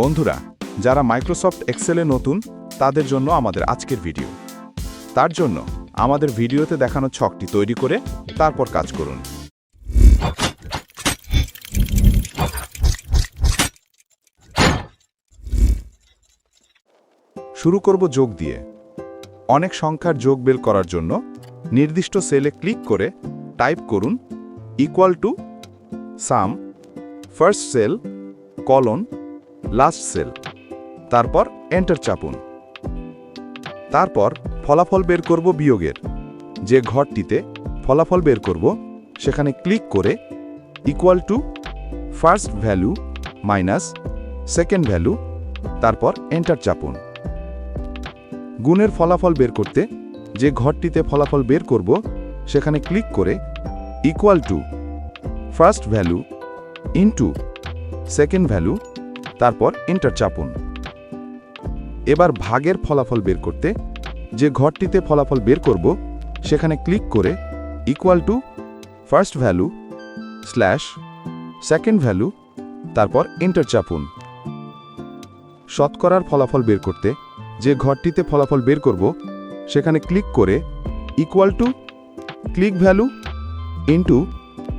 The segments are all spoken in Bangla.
বন্ধুরা, যারা মাইক্রোসফট এক্সেলে নতুন, তাদের জন্য আমাদের আজকের ভিডিও। তার জন্য আমাদের ভিডিওতে দেখানো ছকটি তৈরি করে তারপর কাজ করুন। শুরু করব যোগ দিয়ে। অনেক সংখ্যার যোগ বের করার জন্য নির্দিষ্ট সেলে ক্লিক করে টাইপ করুন equal to sum first cell colon last cell. তারপর এন্টার চাপুন। তারপর ফলাফল বের করব বিয়োগের। যে ঘরটিতে ফলাফল বের করব, সেখানে ক্লিক করে equal to first value minus second value তারপর এন্টার চাপুন। গুণের ফলাফল বের করতে যে ঘরটিতে ফলাফল বের করব, সেখানে ক্লিক করে equal to first value into second value তারপর এন্টার চাপুন। এবার ভাগের ফলাফল বের করতে যে ঘরটিতে ফলাফল বের করব, সেখানে ক্লিক করে equal to first value slash second value তারপর এন্টার চাপুন। শতকরার ফলাফল বের করতে যে ঘরটিতে ফলাফল বের করব, সেখানে ক্লিক করে equal to click value into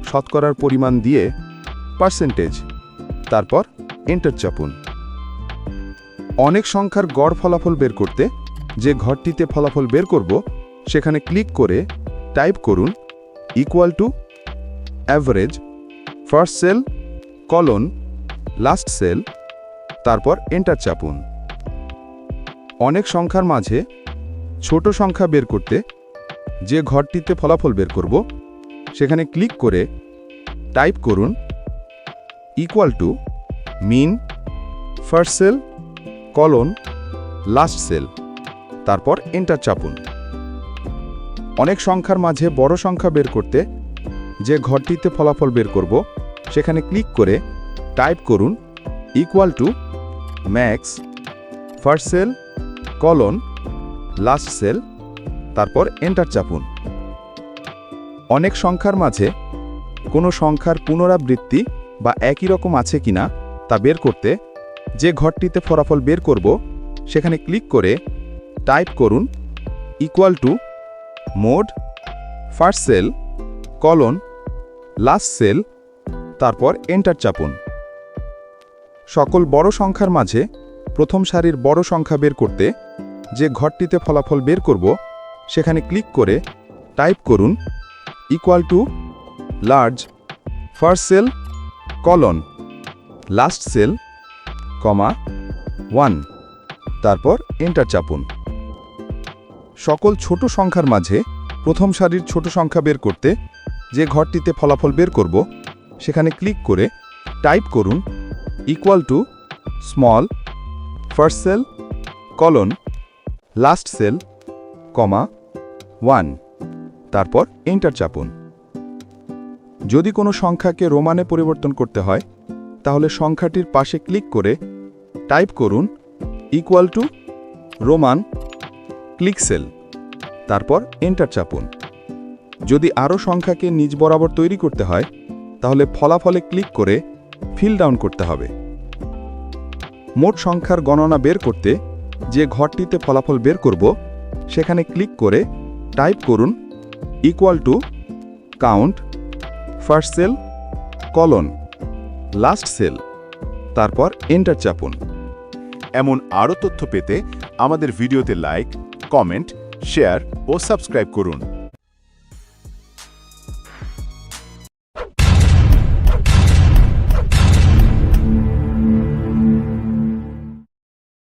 শতকরার পরিমাণ দিয়ে পার্সেন্টেজ তারপর এন্টার চাপুন। অনেক সংখ্যার গড় ফলাফল বের করতে যে ঘরটিতে ফলাফল বের করব, সেখানে ক্লিক করে টাইপ করুন equal to average first cell colon last cell তারপর এন্টার চাপুন। অনেক সংখ্যার মাঝে ছোট সংখ্যা বের করতে যে ঘরটিতে ফলাফল বের করব, সেখানে ক্লিক করে টাইপ করুন equal to mean, first cell, colon, last cell, তারপর এন্টার চাপুন। অনেক সংখ্যার মাঝে বড় সংখ্যা বের করতে যে ঘরটিতে ফলাফল বের করব, সেখানে ক্লিক করে টাইপ করুন equal to max first cell colon last cell তারপর এন্টার চাপুন। অনেক সংখ্যার মাঝে কোনো সংখ্যার পুনরাবৃত্তি বা একই রকম আছে কিনা তা বের করতে, যে ঘরটিতে ফলাফল বের করব, সেখানে ক্লিক করে টাইপ করুন equal to mode first cell colon last cell তারপর এন্টার চাপুন। সকল বড় সংখ্যার মাঝে প্রথম সারির বড় সংখ্যা বের করতে, যে ঘরটিতে ফলাফল বের করব, সেখানে ক্লিক করে টাইপ করুন equal to large first cell colon last cell comma one তারপর এন্টার চাপুন। সকল ছোট সংখ্যার মাঝে প্রথম সারির ছোট সংখ্যা বের করতে যে ঘরটিতে ফলাফল বের করব, সেখানে ক্লিক করে টাইপ করুন equal to small first cell colon last cell comma one তারপর এন্টার চাপুন। যদি কোনো সংখ্যাকে রোমানে পরিবর্তন করতে হয় তাহলে সংখ্যাটির পাশে ক্লিক করে টাইপ করুন equal to roman click cell তারপর এন্টার চাপুন। যদি আরও সংখ্যাকে নিজ বরাবর তৈরি করতে হয়, তাহলে ফলাফলে ক্লিক করে ফিল ডাউন করতে হবে। মোট সংখ্যার গণনা বের করতে যে ঘরটিতে ফলাফল বের করব, সেখানে ক্লিক করে টাইপ করুন equal to count first cell colon last cell, তারপর এন্টার চাপুন। এমন আরও তথ্য পেতে আমাদের ভিডিওতে লাইক, কমেন্ট, শেয়ার ও সাবস্ক্রাইব করুন।